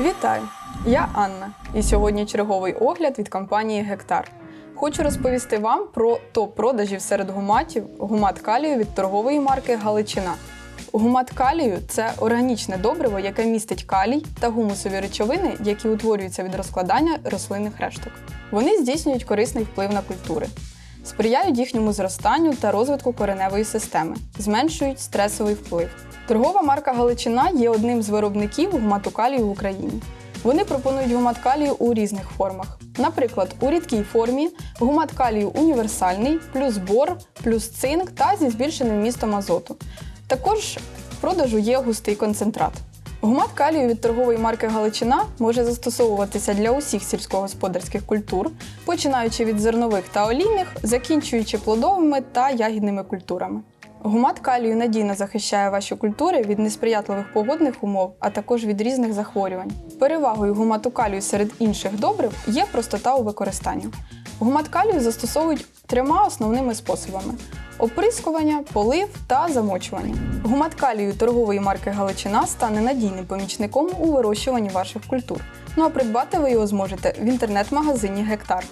Вітаю! Я Анна, і сьогодні черговий огляд від компанії Гектар. Хочу розповісти вам про топ продажів серед гуматів гумат калію від торгової марки Галичина. Гумат калію це органічне добриво, яке містить калій та гумусові речовини, які утворюються від розкладання рослинних решток. Вони здійснюють корисний вплив на культури, сприяють їхньому зростанню та розвитку кореневої системи, зменшують стресовий вплив. Торгова марка Галичина є одним з виробників гумату калію в Україні. Вони пропонують гумат калію у різних формах. Наприклад, у рідкій формі гумат калію універсальний, плюс бор, плюс цинк та зі збільшеним містом азоту. Також в продажу є густий концентрат. Гумат калію від торгової марки Галичина може застосовуватися для усіх сільськогосподарських культур, починаючи від зернових та олійних, закінчуючи плодовими та ягідними культурами. Гумат калію надійно захищає ваші культури від несприятливих погодних умов, а також від різних захворювань. Перевагою гумату калію серед інших добрив є простота у використанні. Гумат калію застосовують трьома основними способами: оприскування, полив та замочування. Гумат калію торгової марки Галичина стане надійним помічником у вирощуванні ваших культур. Ну а придбати ви його зможете в інтернет-магазині Гектар.